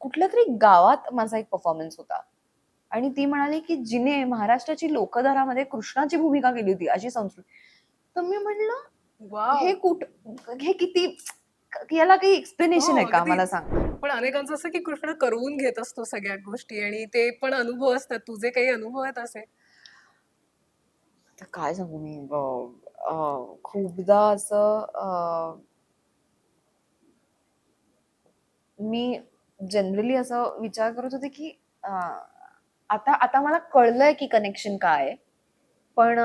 कुठल्या तरी गावात माझा एक परफॉर्मन्स होता. आणि ती म्हणाली की जिने महाराष्ट्राची लोकधारामध्ये कृष्णाची भूमिका केली होती अशी संस्कृती. तर मी म्हणलं हे कुठ हे किती याला काही एक्सप्लेनेशन आहे हो, का. मला सांग. पण अनेकांचं असं की कृष्ण करवून घेत असतो सगळ्या गोष्टी आणि ते पण अनुभव असतात. तुझे काही अनुभव आहेत असे? काय सांगू मी? खूपदा असं मी जनरली असं विचार करत होते की अं, आता आता मला कळलंय की कनेक्शन काय आहे. पण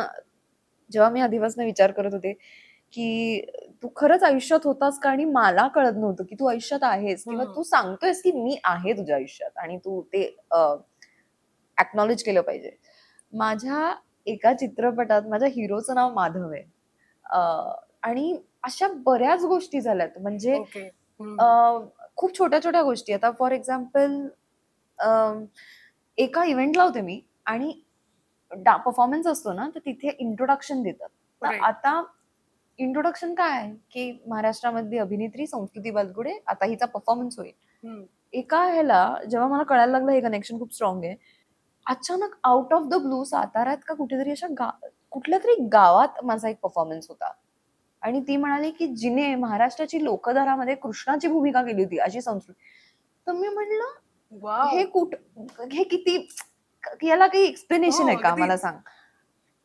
जेव्हा मी आधीपासून विचार करत होते की तू खरंच आयुष्यात होतास का? आणि मला कळत नव्हतं की तू आयुष्यात आहेस किंवा हम्म. तू सांगतोयस की मी आहे तुझ्या आयुष्यात आणि तू ते ऍक्नॉलेज केलं पाहिजे. माझ्या एका चित्रपटात माझ्या हिरोचं नाव माधव आहे. अं, आणि अशा बऱ्याच गोष्टी झाल्यात. म्हणजे ओके. अं, खूप छोट्या छोट्या गोष्टी आता फॉर एक्झाम्पल एका इव्हेंटला होते मी आणि परफॉर्मन्स असतो ना तर तिथे इंट्रोडक्शन देतात. तर. आता इंट्रोडक्शन काय आहे? की महाराष्ट्रामधली अभिनेत्री संस्कृती बालगुडे आता हिचा परफॉर्मन्स होईल. एका ह्याला जेव्हा मला कळायला लागलं हे कनेक्शन खूप स्ट्रॉंग आहे अचानक आउट ऑफ द ब्लू साताऱ्यात का कुठेतरी अशा गा कुठल्या तरी गावात माझा एक परफॉर्मन्स होता. आणि ती म्हणाली की जिने महाराष्ट्राची लोकधारामध्ये कृष्णाची भूमिका केली होती अशी संस्कृती तर मी म्हणलं हे कुठ हे किती याला काही एक्सप्लेनेशन हो, आहे का? अगदी. मला सांग.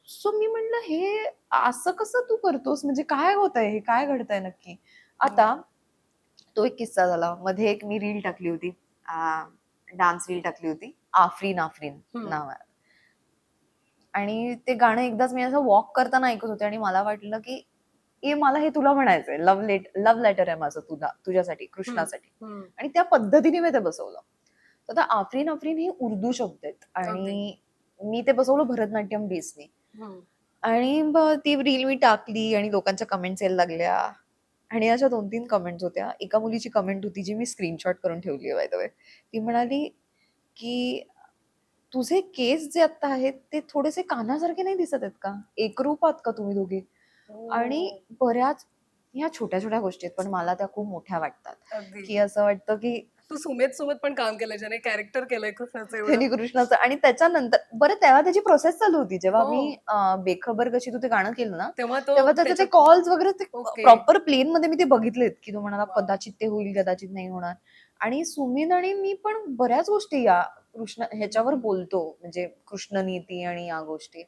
सो मी म्हणलं हे असं कसं तू करतोस? म्हणजे काय होत आहे हे काय घडतंय नक्की? आता तो एक किस्सा झाला. मध्ये एक मी रील टाकली होती. डान्स रील टाकली होती. आफरीन आफरीन. नाव आणि ते गाणं एकदाच मी असं वॉक करताना ऐकत होते आणि मला वाटलं की ए मला हे तुला म्हणायचंय. लव्ह लेट लव्ह लेटर आहे माझं तुला तुझ्यासाठी कृष्णासाठी. आणि त्या पद्धतीने मी ते बसवलं. तर आता आफरीन आफरीन हे उर्दू शब्द आहेत. आणि मी ते बसवलं भरतनाट्यम बेसने. आणि ती रील मी टाकली आणि लोकांच्या कमेंट्स यायला लागल्या. आणि अशा दोन तीन कमेंट्स होत्या. एका मुलीची कमेंट होती जी मी स्क्रीनशॉट करून ठेवली आहे बाय ती म्हणाली की तुझे केस जे आता आहेत ते थोडेसे कानासारखे नाही दिसत आहेत का? एकरूप आहात का तुम्ही दोघे? आणि बऱ्याच ह्या छोट्या छोट्या गोष्टी आहेत पण मला त्या खूप मोठ्या वाटतात. की असं वाटतं की तू सुमेध सोबत पण काम केलंय ज्याने कॅरेक्टर केलंय कृष्णाचं कृष्णाचं आणि त्याच्यानंतर बरं तेव्हा त्याची प्रोसेस चालू होती. जेव्हा हो. मी बेखबर कशी तू ते गाणं केलं ना तेव्हा त्याचे ते त्याच्यात- कॉल्स वगैरे ते. प्रॉपर प्लेन मध्ये मी ते बघितलेत की तो म्हणाला. कदाचित ते होईल कदाचित नाही होणार. आणि सुमित आणि मी पण बऱ्याच गोष्टी या कृष्ण ह्याच्यावर बोलतो. म्हणजे कृष्ण नीती आणि या गोष्टी.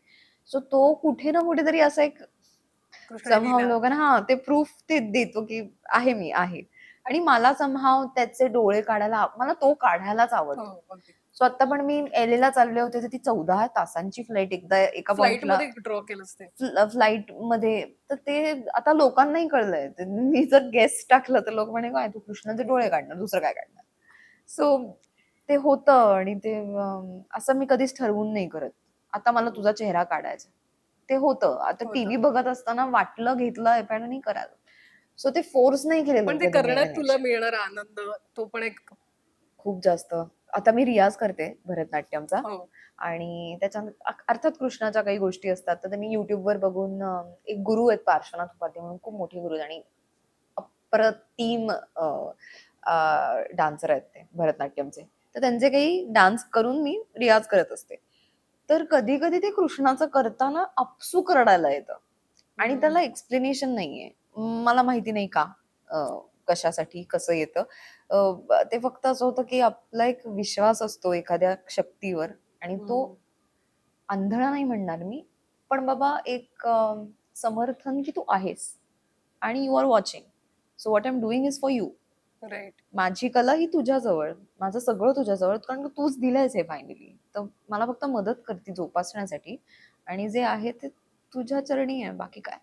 सो तो कुठे ना कुठेतरी असं एक समहाव. लोकांना हा ते प्रूफ ते देतो की आहे मी आहे. आणि मला समहाव त्याचे डोळे काढायला मला तो काढायलाच आवडतो. हो. सो आता पण मी एल ला चालले होते तर ती चौदा तासांची फ्लाईट एकदा एका ड्रॉ केलंस ते फ्लाईटमध्ये. तर ते आता लोकांनाही कळलंय. मी जर गेस्ट टाकलं तर लोक म्हणे काय तू कृष्णाचे डोळे काढणार? दुसरं काय काढणार? सो ते होतं आणि ते असं मी कधीच ठरवून नाही करत. आता मला तुझा चेहरा काढायचा ते होतं. आता. टीव्ही बघत असताना वाटलं घेतलं आयपॅड आणि करायला सो ते फोर्स नाही केलेलं पण ते करण्यात तुला. मिळणारा आनंद. तो पण एक खूप जास्त. आता मी रियाज करते भरतनाट्यमचा. हो. आणि त्याच्या अर्थात कृष्णाच्या काही गोष्टी असतात. तर ते मी युट्यूबवर बघून एक गुरु आहेत पार्श्वनाथ उपाध्ये म्हणून खूप मोठे गुरु आणि अप्रतिम डान्सर आहेत ते भरतनाट्यमचे. तर त्यांचे काही डान्स करून मी रियाज करत असते. तर कधी कधी ते कृष्णाचं करताना अपसूक रडायला येतं. आणि. त्याला एक्सप्लेनेशन नाहीये. मला माहिती नाही का अं, कशासाठी कसं येतं. अं, ते फक्त असं होतं की आपला एक विश्वास असतो एखाद्या शक्तीवर आणि तो हम्म. आंधळा नाही म्हणणार मी पण बाबा एक अं, समर्थन की तू आहेस. आणि you are watching so what I'm doing is for you right माझी कला ही तुझ्याजवळ माझं सगळं तुझ्याजवळ कारण तूच दिलंयस हे फायनली तर मला फक्त मदत करते जोपासण्यासाठी. आणि जे आहे ते तुझ्या चरणी आहे बाकी काय?